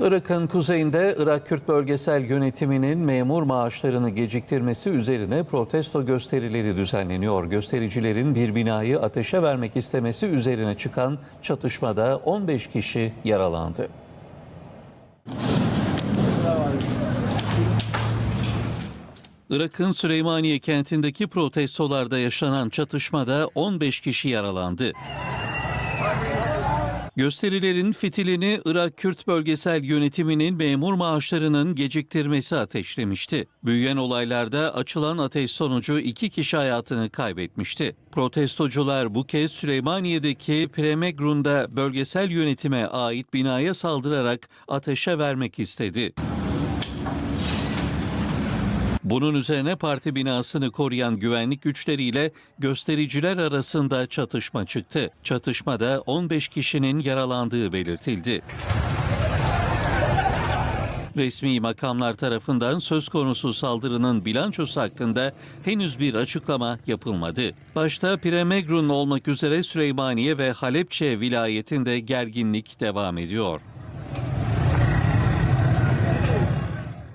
Irak'ın kuzeyinde Irak Kürt Bölgesel Yönetimi'nin memur maaşlarını geciktirmesi üzerine protesto gösterileri düzenleniyor. Göstericilerin bir binayı ateşe vermek istemesi üzerine çıkan çatışmada 15 kişi yaralandı. Irak'ın Süleymaniye kentindeki protestolarda yaşanan çatışmada 15 kişi yaralandı. Gösterilerin fitilini Irak Kürt Bölgesel Yönetimi'nin memur maaşlarının geciktirmesi ateşlemişti. Büyüyen olaylarda açılan ateş sonucu iki kişi hayatını kaybetmişti. Protestocular bu kez Süleymaniye'deki Premegrun'da bölgesel yönetime ait binaya saldırarak ateşe vermek istedi. Bunun üzerine parti binasını koruyan güvenlik güçleriyle göstericiler arasında çatışma çıktı. Çatışmada 15 kişinin yaralandığı belirtildi. Resmi makamlar tarafından söz konusu saldırının bilançosu hakkında henüz bir açıklama yapılmadı. Başta Premegrun olmak üzere Süleymaniye ve Halepçe vilayetinde gerginlik devam ediyor.